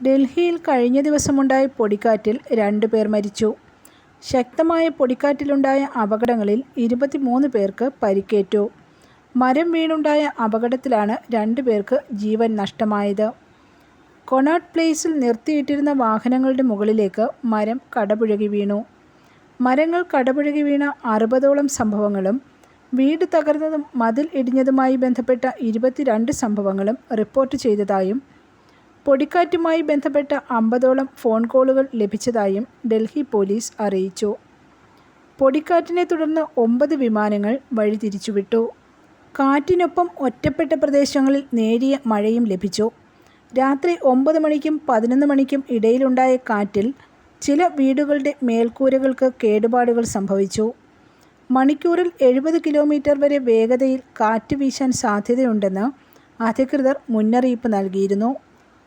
ഡൽഹിയിൽ കഴിഞ്ഞ ദിവസമുണ്ടായ പൊടിക്കാറ്റിൽ രണ്ട് പേർ മരിച്ചു. ശക്തമായ പൊടിക്കാറ്റിലുണ്ടായ അപകടങ്ങളിൽ ഇരുപത്തിമൂന്ന് പേർക്ക് പരിക്കേറ്റു. മരം വീണുണ്ടായ അപകടത്തിലാണ് രണ്ട് പേർക്ക് ജീവൻ നഷ്ടമായത്. കൊണാട്ട് പ്ലേസിൽ നിർത്തിയിട്ടിരുന്ന വാഹനങ്ങളുടെ മുകളിലേക്ക് മരം കടപുഴകി വീണു. മരങ്ങൾ കടപുഴകി വീണ അറുപതോളം സംഭവങ്ങളും വീട് തകർന്നതും മതിൽ ഇടിഞ്ഞതുമായി ബന്ധപ്പെട്ട ഇരുപത്തിരണ്ട് സംഭവങ്ങളും റിപ്പോർട്ട് ചെയ്തതായും പൊടിക്കാറ്റുമായി ബന്ധപ്പെട്ട അമ്പതോളം ഫോൺ കോളുകൾ ലഭിച്ചതായും ഡൽഹി പോലീസ് അറിയിച്ചു. പൊടിക്കാറ്റിനെ തുടർന്ന് ഒമ്പത് വിമാനങ്ങൾ വഴിതിരിച്ചുവിട്ടു. കാറ്റിനൊപ്പം ഒറ്റപ്പെട്ട പ്രദേശങ്ങളിൽ നേരിയ മഴയും ലഭിച്ചു. രാത്രി ഒമ്പത് മണിക്കും പതിനൊന്ന് മണിക്കും ഇടയിലുണ്ടായ കാറ്റിൽ ചില വീടുകളുടെ മേൽക്കൂരകൾക്ക് കേടുപാടുകൾ സംഭവിച്ചു. മണിക്കൂറിൽ എഴുപത് കിലോമീറ്റർ വരെ വേഗതയിൽ കാറ്റ് വീശാൻ സാധ്യതയുണ്ടെന്ന് അധികൃതർ മുന്നറിയിപ്പ് നൽകിയിരുന്നു.